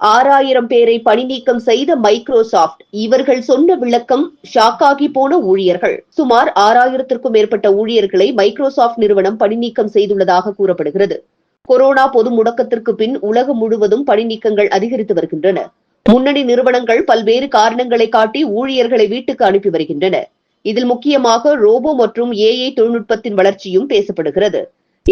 ஆறாயிரம் பேரை பணிநீக்கம் செய்த மைக்ரோசாப்ட் இவர்கள் சொன்ன விளக்கம் ஷாக்காகி போன ஊழியர்கள். சுமார் ஆறாயிரத்திற்கும் மேற்பட்ட ஊழியர்களை மைக்ரோசாப்ட் நிறுவனம் பணிநீக்கம் செய்துள்ளதாக கூறப்படுகிறது. கொரோனா பொது முடக்கத்திற்கு பின் உலகம் முழுவதும் பணிநீக்கங்கள் அதிகரித்து வருகின்றன. முன்னணி நிறுவனங்கள் பல்வேறு காரணங்களை காட்டி ஊழியர்களை வீட்டுக்கு அனுப்பி வருகின்றன. இதில் முக்கியமாக ரோபோ மற்றும் ஏஐ தொழில்நுட்பத்தின் வளர்ச்சியும் பேசப்படுகிறது.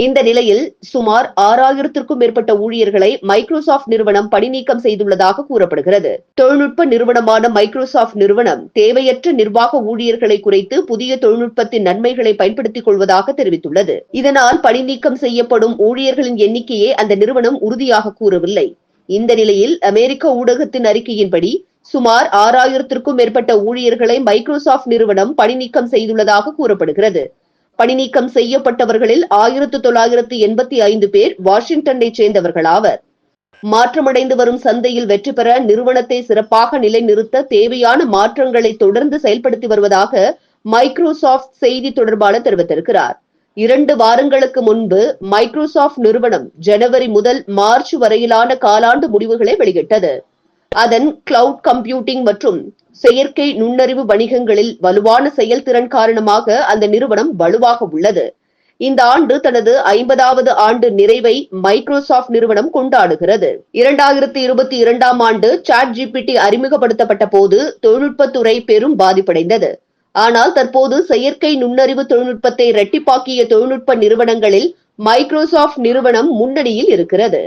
இந்த நிலையில் சுமார் ஆறாயிரத்திற்கும் மேற்பட்ட ஊழியர்களை மைக்ரோசாப்ட் நிறுவனம் பணிநீக்கம் செய்துள்ளதாக கூறப்படுகிறது. தொழில்நுட்ப நிறுவனமான மைக்ரோசாப்ட் நிறுவனம் தேவையற்ற நிர்வாக ஊழியர்களை குறைத்து புதிய தொழில்நுட்பத்தின் நன்மைகளை பயன்படுத்திக் கொள்வதாக தெரிவித்துள்ளது. இதனால் பணிநீக்கம் செய்யப்படும் ஊழியர்களின் எண்ணிக்கையை அந்த நிறுவனம் உறுதியாக கூறவில்லை. இந்த நிலையில் அமெரிக்க ஊடகத்தின் அறிக்கையின்படி சுமார் ஆறாயிரத்திற்கும் மேற்பட்ட ஊழியர்களை மைக்ரோசாப்ட் நிறுவனம் பணிநீக்கம் செய்துள்ளதாக கூறப்படுகிறது. பணிநீக்கம் செய்யப்பட்டவர்களில் ஆயிரத்து தொள்ளாயிரத்து எண்பத்தி ஐந்து பேர் வாஷிங்டனை சேர்ந்தவர்களாவர். மாற்றமடைந்து வரும் சந்தையில் வெற்றி பெற நிறுவனத்தை சிறப்பாக நிலைநிறுத்த தேவையான மாற்றங்களை தொடர்ந்து செயல்படுத்தி வருவதாக மைக்ரோசாப்ட் செய்தி தொடர்பாளர் தெரிவித்திருக்கிறார். இரண்டு வாரங்களுக்கு முன்பு மைக்ரோசாப்ட் நிறுவனம் ஜனவரி முதல் மார்ச் வரையிலான காலாண்டு முடிவுகளை வெளியிட்டது. அதன் கிளவுட் கம்ப்யூட்டிங் மற்றும் செயற்கை நுண்ணறிவு வணிகங்களில் வலுவான செயல்திறன் காரணமாக அந்த நிறுவனம் வலுவாக உள்ளது. இந்த ஆண்டு தனது ஐம்பதாவது ஆண்டு நிறைவை மைக்ரோசாப்ட் நிறுவனம் கொண்டாடுகிறது. இரண்டாயிரத்தி இருபத்தி இரண்டாம் ஆண்டு சாட் ஜிபிடி அறிமுகப்படுத்தப்பட்ட போது தொழில்நுட்பத்துறை பெரும் பாதிப்படைந்தது. ஆனால் தற்போது செயற்கை நுண்ணறிவு தொழில்நுட்பத்தை இரட்டிப்பாக்கிய தொழில்நுட்ப நிறுவனங்களில் மைக்ரோசாப்ட் நிறுவனம் முன்னணியில் இருக்கிறது.